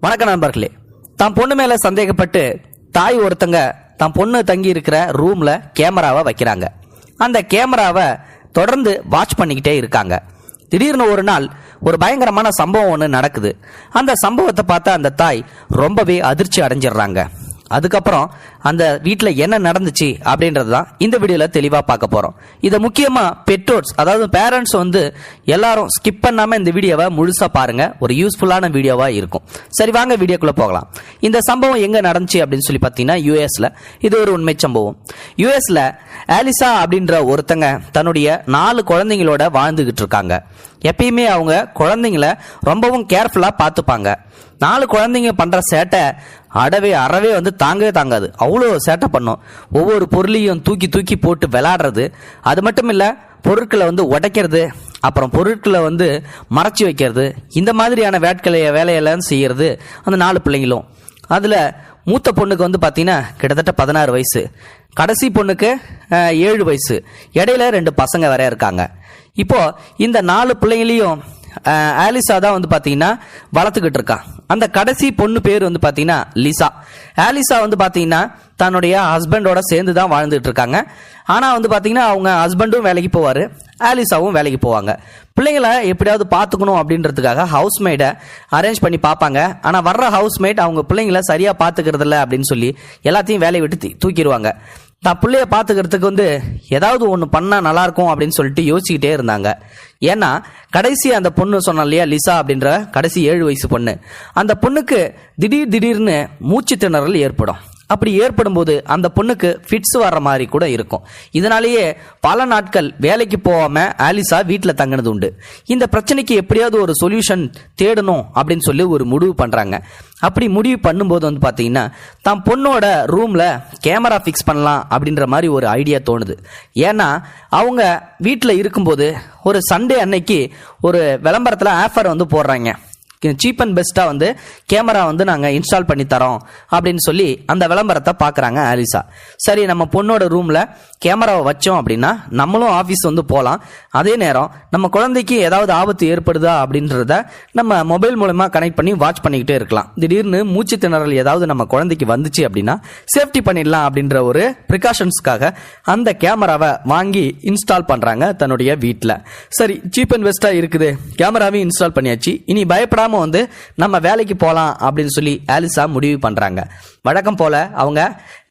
வணக்கம் நண்பர்களே. தம் பொண்ணு மேல சந்தேகப்பட்டு தாய் ஒருத்தங்க தம் பொண்ணு தங்கி இருக்கிற ரூம்ல கேமராவை வைக்கிறாங்க. அந்த கேமராவை தொடர்ந்து வாட்ச் பண்ணிக்கிட்டே இருக்காங்க. திடீர்னு ஒரு நாள் ஒரு பயங்கரமான சம்பவம் ஒன்று நடக்குது. அந்த சம்பவத்தை பார்த்தா அந்த தாய் ரொம்பவே அதிர்ச்சி அடைஞ்சிடுறாங்க. அதுக்கப்புறம் அந்த வீட்டில் என்ன நடந்துச்சு அப்படின்றது தான் இந்த வீடியோவில் தெளிவாக பார்க்க போகிறோம் இதை முக்கியமாக பெற்றோர்ஸ் அதாவது பேரண்ட்ஸ் வந்து எல்லாரும் ஸ்கிப் பண்ணாமல் இந்த வீடியோவை முழுசாக பாருங்கள் ஒரு யூஸ்ஃபுல்லான வீடியோவாக இருக்கும். சரி வாங்க வீடியோக்குள்ளே போகலாம். இந்த சம்பவம் எங்கே நடந்துச்சு அப்படின்னு சொல்லி பார்த்தீங்கன்னா யூஎஸில் இது ஒரு உண்மை சம்பவம். யூஎஸில் ஆலிசா அப்படின்ற ஒருத்தங்க தன்னுடைய நாலு குழந்தைங்களோட வாழ்ந்துக்கிட்டு இருக்காங்க. எப்பயுமே அவங்க குழந்தைங்கள ரொம்பவும் கேர்ஃபுல்லாக பார்த்துப்பாங்க. நாலு குழந்தைங்க பண்ணுற சேட்டை அடவே அறவே வந்து தாங்கவே தாங்காது. அவ்வளோ சேட்டை பண்ணும். ஒவ்வொரு பொருளையும் தூக்கி தூக்கி போட்டு விளாடுறது. அது மட்டும் இல்லை பொருட்களை வந்து உடைக்கிறது. அப்புறம் பொருட்களை வந்து மறைச்சி வைக்கிறது. இந்த மாதிரியான வேட்களை வேலையெல்லாம் செய்கிறது அந்த நாலு பிள்ளைங்களும். அதில் மூத்த பொண்ணுக்கு வந்து பார்த்தீங்கன்னா கிட்டத்தட்ட பதினாறு வயசு. கடைசி பொண்ணுக்கு ஏழு வயசு. இடையில ரெண்டு பசங்க வேற இருக்காங்க. இப்போது இந்த நாலு பிள்ளைங்களையும் ஆலிசா தான் வந்து பார்த்தீங்கன்னா வளர்த்துக்கிட்டு இருக்கான் அந்த கடைசி பொண்ணு பேர் வந்து பார்த்தீங்கன்னா லிசா. ஆலிசா வந்து பார்த்தீங்கன்னா தன்னுடைய ஹஸ்பண்டோட சேர்ந்து தான் வாழ்ந்துட்டு இருக்காங்க ஆனால் வந்து பார்த்தீங்கன்னா அவங்க ஹஸ்பண்டும் வேலைக்கு போவார் ஆலிசாவும் வேலைக்கு போவாங்க. பிள்ளைங்களை எப்படியாவது பார்த்துக்கணும் அப்படின்றதுக்காக ஹவுஸ்மேடை அரேஞ்ச் பண்ணி பார்ப்பாங்க ஆனால் வர்ற ஹவுஸ்மேட் அவங்க பிள்ளைங்கள சரியாக பார்த்துக்கிறதில்ல அப்படின்னு சொல்லி எல்லாத்தையும் வேலையை விட்டு தூக்கிடுவாங்க. தான் பிள்ளைய பார்த்துக்கிறதுக்கு வந்து ஏதாவது ஒன்று பண்ணால் நல்லாயிருக்கும் அப்படின்னு சொல்லிட்டு யோசிச்சுக்கிட்டே இருந்தாங்க. ஏன்னா கடைசி அந்த பொண்ணு சொன்னோம் இல்லையா லிசா அப்படின்ற கடைசி ஏழு வயசு பொண்ணு. அந்த பொண்ணுக்கு திடீர் திடீர்னு மூச்சு திணறல் ஏற்படும். அப்படி ஏற்படும் போது அந்த பொண்ணுக்கு ஃபிட்ஸ் வர்ற மாதிரி கூட இருக்கும். இதனாலேயே பல நாட்கள் வேலைக்கு போகாமல் ஆலிசா வீட்டில் தங்கினது உண்டு. இந்த பிரச்சனைக்கு எப்படியாவது ஒரு சொல்யூஷன் தேடணும் அப்படின்னு சொல்லி ஒரு முடிவு பண்ணுறாங்க அப்படி முடிவு பண்ணும்போது வந்து பார்த்தீங்கன்னா தான் பொண்ணோட ரூமில் கேமரா ஃபிக்ஸ் பண்ணலாம் அப்படின்ற மாதிரி ஒரு ஐடியா தோணுது. ஏன்னா அவங்க வீட்டில் இருக்கும்போது ஒரு சண்டே அன்னைக்கு ஒரு விளம்பரத்தில் ஆஃபர் வந்து போடுறாங்க. சீப் அண்ட் பெஸ்ட்டாக வந்து கேமரா வந்து நாங்கள் இன்ஸ்டால் பண்ணி தரோம் அப்படின்னு சொல்லி அந்த விளம்பரத்தை பார்க்குறாங்க ஆலிசா. சரி நம்ம பொண்ணோட ரூமில் கேமராவை வச்சோம் அப்படின்னா நம்மளும் ஆஃபீஸ் வந்து போகலாம் அதே நேரம் நம்ம குழந்தைக்கு ஏதாவது ஆபத்து ஏற்படுதா அப்படின்றத நம்ம மொபைல் மூலமாக கனெக்ட் பண்ணி வாட்ச் பண்ணிக்கிட்டே இருக்கலாம். திடீர்னு மூச்சு திணறல் ஏதாவது நம்ம குழந்தைக்கு வந்துச்சு அப்படின்னா சேஃப்டி பண்ணிடலாம் அப்படின்ற ஒரு ப்ரிகாஷன்ஸ்க்காக அந்த கேமராவை வாங்கி இன்ஸ்டால் பண்ணுறாங்க தன்னுடைய வீட்டில் சரி சீப் அண்ட் பெஸ்ட்டாக இருக்குது. கேமராவையும் இன்ஸ்டால் பண்ணியாச்சு. இனி பயப்படாமல் பயப்படாம வந்து நம்ம வேலைக்கு போகலாம் அப்படின்னு சொல்லி ஆலிசா முடிவு பண்ணுறாங்க வழக்கம் போல அவங்க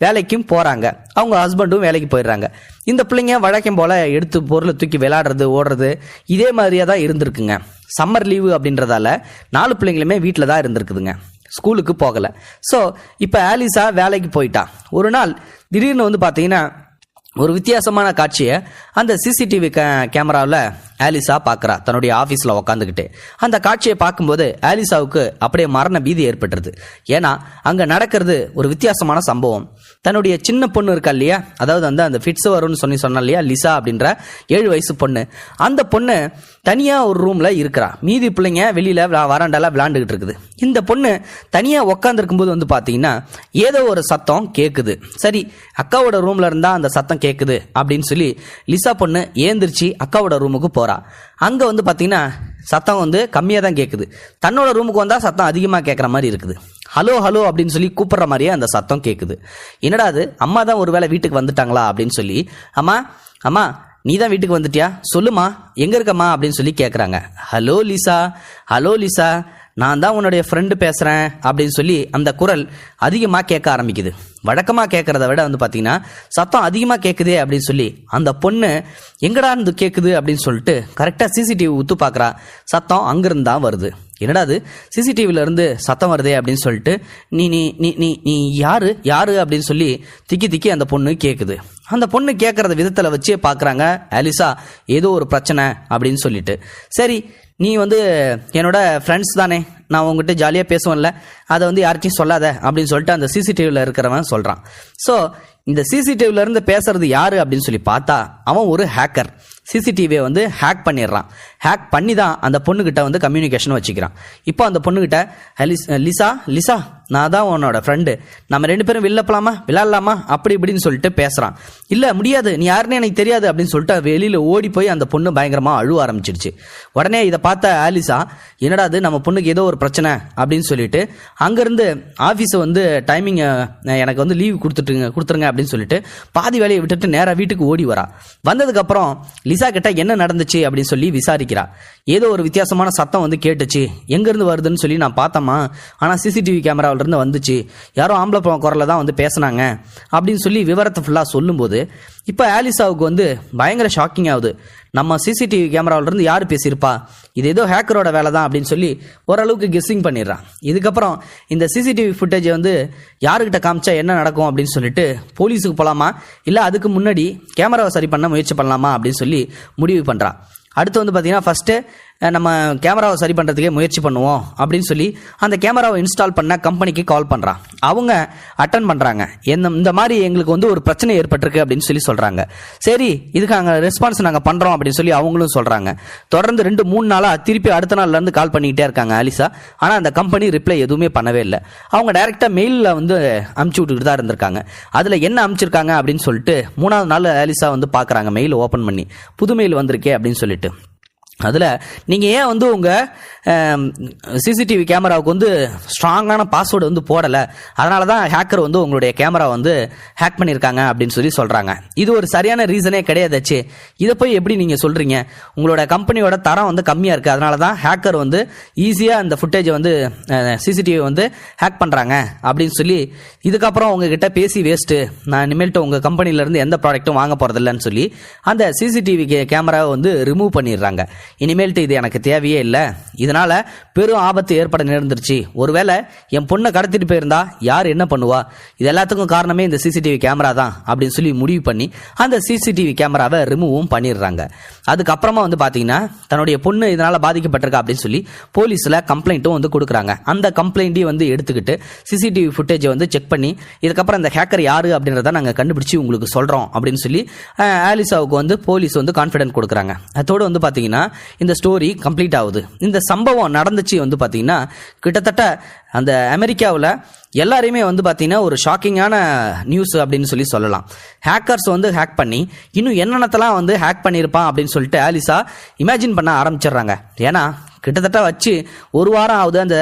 வேலைக்கும் போகிறாங்க அவங்க ஹஸ்பண்டும் வேலைக்கு போயிடுறாங்க. இந்த பிள்ளைங்க வழக்கம் போல் எடுத்து பொருளை தூக்கி விளையாடுறது ஓடுறது இதே மாதிரியே தான் இருந்திருக்குங்க. சம்மர் லீவு அப்படின்றதால நாலு பிள்ளைங்களுமே வீட்டில் தான் இருந்திருக்குதுங்க. ஸ்கூலுக்கு போகலை. ஸோ இப்போ ஆலிசா வேலைக்கு போயிட்டா. ஒரு நாள் திடீர்னு வந்து பார்த்தீங்கன்னா ஒரு வித்தியாசமான காட்சியை அந்த சிசிடிவி கேமராவில் ஆலிசா பார்க்குறா தன்னுடைய ஆஃபீஸில் உக்காந்துக்கிட்டு அந்த காட்சியை பார்க்கும்போது ஆலிசாவுக்கு அப்படியே மரண பீதி ஏற்பட்டுருது. ஏன்னா அங்கே நடக்கிறது ஒரு வித்தியாசமான சம்பவம். தன்னுடைய சின்ன பொண்ணு இருக்கா இல்லையா? அதாவது வந்து அந்த ஃபிட்ஸ் வரும்னு சொல்லி சொன்னா இல்லையா? லிசா அப்படின்ற ஏழு வயசு பொண்ணு. அந்த பொண்ணு தனியாக ஒரு ரூமில் இருக்கிறா. மீதி பிள்ளைங்க வெளியில் வராண்டாலாம் விளாண்டுக்கிட்டு இருக்குது. இந்த பொண்ணு தனியாக உக்காந்துருக்கும்போது வந்து பார்த்தீங்கன்னா ஏதோ ஒரு சத்தம் கேட்குது சரி அக்காவோட ரூமில் இருந்தால் அந்த சத்தம் கேட்குது அப்படின்னு சொல்லி லிசா பொண்ணு ஏந்திரிச்சு அக்காவோட ரூமுக்கு போகிறா அங்கே வந்து பார்த்தீங்கன்னா சத்தம் வந்து கம்மியாக தான் கேட்குது தன்னோட ரூமுக்கு வந்தால் சத்தம் அதிகமாக கேட்குற மாதிரி இருக்குது. ஹலோ ஹலோ அப்படின்னு சொல்லி கூப்பிட்ற மாதிரியே அந்த சத்தம் கேட்குது என்னடா அது? அம்மா தான் ஒருவேளை வீட்டுக்கு வந்துட்டாங்களா அப்படின்னு சொல்லி அம்மா அம்மா நீ தான் வீட்டுக்கு வந்துட்டியா? சொல்லுமா. எங்க இருக்கம்மா? அப்படின்னு சொல்லி கேட்குறாங்க ஹலோ லிசா. Hello Lisa. நான் தான் உன்னுடைய ஃப்ரெண்டு பேசுகிறேன் அப்படின்னு சொல்லி அந்த குரல் அதிகமாக கேட்க ஆரம்பிக்குது. வழக்கமாக கேட்குறத விட வந்து பார்த்தீங்கன்னா சத்தம் அதிகமாக கேட்குதே அப்படின்னு சொல்லி அந்த பொண்ணு எங்கடா இருந்து கேட்குது அப்படின்னு சொல்லிட்டு கரெக்டாக சிசிடிவி உத்து பார்க்குறா சத்தம் அங்கிருந்து தான் வருது. என்னடா அது? சிசிடிவில இருந்து சத்தம் வருதே அப்படின்னு சொல்லிட்டு நீ நீ நீ நீ நீ யாரு? யாரு? அப்படின்னு சொல்லி திக்கி திக்கி அந்த பொண்ணு கேட்குது அந்த பொண்ணு கேட்கறத விதத்தில் வச்சே பார்க்குறாங்க ஆலிசா ஏதோ ஒரு பிரச்சனை அப்படின்னு சொல்லிட்டு. சரி நீ வந்து என்னோட ஃப்ரெண்ட்ஸ் தானே. நான் உங்ககிட்ட ஜாலியாக பேசுவேன்ல. அதை வந்து யார்கிட்டையும் சொல்லாத அப்படின்னு சொல்லிட்டு அந்த சிசிடிவியில் இருக்கிறவன் சொல்கிறான் ஸோ இந்த சிசிடிவிலேருந்து பேசுறது யாரு அப்படின்னு சொல்லி பார்த்தா அவன் ஒரு ஹேக்கர் சிசிடிவியை வந்து ஹேக் பண்ணிடுறான். ஹேக் பண்ணி தான் அந்த பொண்ணுகிட்ட வந்து கம்யூனிகேஷன் வச்சுக்கிறான். இப்போ அந்த பொண்ணுகிட்ட லிசா லிசா நான் தான் உன்னோட ஃப்ரெண்டு நம்ம ரெண்டு பேரும் வெளில போகலாமா விளாட்லாமா அப்படி இப்படின்னு சொல்லிட்டு பேசுகிறான் இல்லை முடியாது. நீ யாருன்னு எனக்கு தெரியாது. அப்படின்னு சொல்லிட்டு வெளியில் ஓடி போய் அந்த பொண்ணு பயங்கரமாக அழுவ ஆரம்பிச்சிடுச்சு. உடனே இதை பார்த்த ஆலிசா என்னடா அது நம்ம பொண்ணுக்கு ஏதோ ஒரு பிரச்சனை. அப்படின்னு சொல்லிட்டு அங்கேருந்து ஆஃபீஸை வந்து டைமிங் எனக்கு வந்து லீவ் கொடுத்துட்டுங்க கொடுத்துருங்க. அப்படின்னு சொல்லிட்டு பாதி வேலையை விட்டுட்டு நேராக வீட்டுக்கு ஓடி வரா. வந்ததுக்கப்புறம் லிசா கிட்ட என்ன நடந்துச்சு? அப்படின்னு சொல்லி விசாரிக்கிறா ஏதோ ஒரு வித்தியாசமான சத்தம் வந்து கேட்டுச்சு. எங்கேருந்து வருதுன்னு சொல்லி நான் பார்த்தோமா ஆனால் சிசிடிவி கேமராவிலேருந்து வந்துச்சு. யாரோ ஆம்பளை பழம் தான் வந்து பேசுனாங்க. அப்படின்னு சொல்லி விவரத்தை ஃபுல்லாக சொல்லும்போது இப்போ ஆலிசாவுக்கு வந்து பயங்கர ஷாக்கிங் ஆகுது. நம்ம சிசிடிவி கேமராவிலேருந்து யார் பேசியிருப்பா? இது ஏதோ ஹேக்கரோட வேலை தான் அப்படின்னு சொல்லி ஓரளவுக்கு கெஸ்ஸிங் பண்ணிடுறான். இதுக்கப்புறம் இந்த சிசிடிவி ஃபுட்டேஜை வந்து யாருக்கிட்ட காமிச்சா என்ன நடக்கும் அப்படின்னு சொல்லிட்டு போலீஸுக்கு போகலாமா இல்லை அதுக்கு முன்னாடி கேமராவை சரி பண்ண முயற்சி பண்ணலாமா அப்படின்னு சொல்லி முடிவு பண்ணுறான் அடுத்து வந்து பார்த்தீங்கன்னா ஃபஸ்ட்டு நம்ம கேமராவை சரி பண்ணுறதுக்கே முயற்சி பண்ணுவோம் அப்படின்னு சொல்லி அந்த கேமராவை இன்ஸ்டால் பண்ண கம்பெனிக்கு கால் பண்ணுறான் அவங்க அட்டன் பண்ணுறாங்க என்ன இந்த மாதிரி எங்களுக்கு வந்து ஒரு பிரச்சனை ஏற்பட்டிருக்கு அப்படின்னு சொல்லி சொல்கிறாங்க சரி இதுக்கு நாங்கள் ரெஸ்பான்ஸ் நாங்கள் பண்ணுறோம் அப்படின்னு சொல்லி அவங்களும் சொல்கிறாங்க தொடர்ந்து ரெண்டு மூணு நாளாக திருப்பி அடுத்த நாள்லேருந்து கால் பண்ணிக்கிட்டே இருக்காங்க அலிசா. ஆனால் அந்த கம்பெனி ரிப்ளை எதுவுமே பண்ணவே இல்லை. அவங்க டைரெக்டாக மெயிலில் வந்து அமுச்சு விட்டுக்கிட்டு தான் இருந்திருக்காங்க. அதில் என்ன அமுச்சிருக்காங்க அப்படின்னு சொல்லிட்டு மூணாவது நாள் அலிசா வந்து பார்க்குறாங்க மெயில் ஓப்பன் பண்ணி. புது மெயில் வந்திருக்கே அப்படின்னு சொல்லிட்டு. அதில் நீங்கள் ஏன் வந்து உங்கள் சிசிடிவி கேமராவுக்கு வந்து ஸ்ட்ராங்கான பாஸ்வேர்டு வந்து போடலை? அதனால தான் ஹேக்கர் வந்து உங்களுடைய கேமரா வந்து ஹேக் பண்ணியிருக்காங்க அப்படின்னு சொல்லி சொல்கிறாங்க இது ஒரு சரியான ரீசனே கிடையாதாச்சு இதை போய் எப்படி நீங்கள் சொல்கிறீங்க உங்களோட கம்பெனியோட தரம் வந்து கம்மியாக இருக்குது அதனால தான் ஹேக்கர் வந்து ஈஸியாக அந்த ஃபுட்டேஜை வந்து சிசிடிவி வந்து ஹேக் பண்ணுறாங்க அப்படின்னு சொல்லி இதுக்கப்புறம் உங்ககிட்ட பேசி வேஸ்ட்டு நான் இனிமேல்ட்டு உங்கள் கம்பெனிலேருந்து எந்த ப்ராடக்ட்டும் வாங்க போகிறதில்லன்னு சொல்லி அந்த சிசிடிவி கேமராவை வந்து ரிமூவ் பண்ணிடுறாங்க. இனிமேல்ட்டு இது எனக்கு தேவையே இல்லை. இதனால பெரும் ஆபத்து ஏற்பட நேர்ந்துருச்சு. ஒருவேளை என் பொண்ணை கடத்திட்டு போயிருந்தா யார் என்ன பண்ணுவா? இது எல்லாத்துக்கும் காரணமே இந்த சிசிடிவி கேமரா தான் அப்படின்னு சொல்லி முடிவு பண்ணி அந்த சிசிடிவி கேமராவை ரிமூவும் பண்ணிடுறாங்க. அதுக்கப்புறமா வந்து பார்த்தீங்கன்னா தன்னுடைய பொண்ணு இதனால பாதிக்கப்பட்டிருக்கா அப்படின்னு சொல்லி போலீஸில் கம்ப்ளைண்ட்டும் வந்து கொடுக்குறாங்க. அந்த கம்ப்ளைண்ட்டையும் வந்து எடுத்துக்கிட்டு சிசிடிவி ஃபுட்டேஜை வந்து செக் பண்ணி இதுக்கப்புறம் இந்த ஹேக்கர் யாரு அப்படின்றத நாங்கள் கண்டுபிடிச்சி உங்களுக்கு சொல்கிறோம் அப்படின்னு சொல்லி ஆலிசாவுக்கு வந்து போலீஸ் வந்து கான்ஃபிடென்ட் கொடுக்குறாங்க. அதோடு வந்து பார்த்தீங்கன்னா இந்த ஸ்டோரி கம்ப்ளீட் ஆகுது. இந்த சம்பவம் நடந்துச்சு வந்து பார்த்தீங்கன்னா கிட்டத்தட்ட அந்த அமெரிக்காவில் எல்லாரையுமே வந்து பார்த்தீங்கன்னா ஒரு ஷாக்கிங்கான நியூஸ் அப்படின்னு சொல்லி சொல்லலாம். ஹேக்கர்ஸ் வந்து ஹேக் பண்ணி இன்னும் என்னென்னத்தெல்லாம் வந்து ஹேக் பண்ணியிருப்பான் அப்படின்னு சொல்லிட்டு ஆலிசா இமேஜின் பண்ண ஆரம்பிச்சிடுறாங்க. ஏன்னா கிட்டத்தட்ட வச்சு ஒரு வாரம் ஆகுது அந்த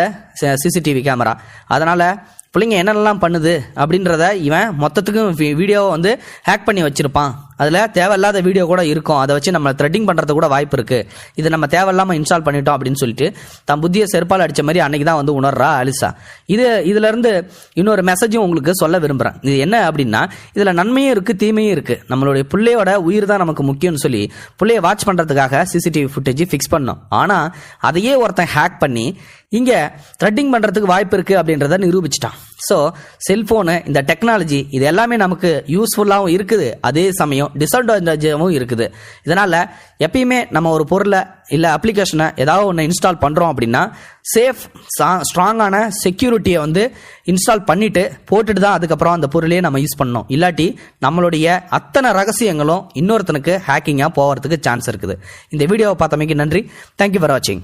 சிசிடிவி கேமரா அதனால் பிள்ளைங்க என்னென்னலாம் பண்ணுது அப்படின்றத இவன் மொத்தத்துக்கும் வீடியோவை வந்து ஹேக் பண்ணி வச்சுருப்பான். அதில் தேவையில்லாத வீடியோ கூட இருக்கும். அதை வச்சு நம்ம த்ரெட்டிங் பண்ணுறது கூட வாய்ப்பு இருக்குது இது நம்ம தேவையில்லாமல் இன்ஸ்டால் பண்ணிட்டோம் அப்படின்னு சொல்லிட்டு தன் புத்தியை செருப்பால் அடித்த மாதிரி அன்னைக்கு தான் வந்து உணர்றா அலிசா. இது இதுலேருந்து இன்னொரு மெசேஜும் உங்களுக்கு சொல்ல விரும்புகிறேன் இது என்ன அப்படின்னா இதில் நன்மையும் இருக்குது தீமையும் இருக்குது நம்மளுடைய பிள்ளையோட உயிர் தான் நமக்கு முக்கியம்னு சொல்லி பிள்ளைய வாட்ச் பண்ணுறதுக்காக சிசிடிவி ஃபுட்டேஜ் ஃபிக்ஸ் பண்ணோம். ஆனால் அதையே ஒருத்தன் ஹேக் பண்ணி இங்கே த்ரெட்டிங் பண்ணுறதுக்கு வாய்ப்பு இருக்குது அப்படின்றத நிரூபிச்சிட்டான். ஸோ செல்ஃபோனு இந்த டெக்னாலஜி இது எல்லாமே நமக்கு யூஸ்ஃபுல்லாகவும் இருக்குது. அதே சமயம் டிஸ்அட்வான்டேஜாகவும் இருக்குது. இதனால் எப்பயுமே நம்ம ஒரு பொருளை இல்லை அப்ளிகேஷனை ஏதாவது ஒன்று இன்ஸ்டால் பண்ணுறோம் அப்படின்னா சேஃப் ஸ்ட்ராங்கான செக்யூரிட்டியை வந்து இன்ஸ்டால் பண்ணிவிட்டு போட்டுட்டு தான் அதுக்கப்புறம் அந்த பொருளையே நம்ம யூஸ் பண்ணணும். இல்லாட்டி நம்மளுடைய அத்தனை ரகசியங்களும் இன்னொருத்தனுக்கு ஹேக்கிங்காக போகிறதுக்கு சான்ஸ் இருக்குது. இந்த வீடியோவை பார்த்தமைக்கு நன்றி. தேங்க்யூ ஃபார் வாட்சிங்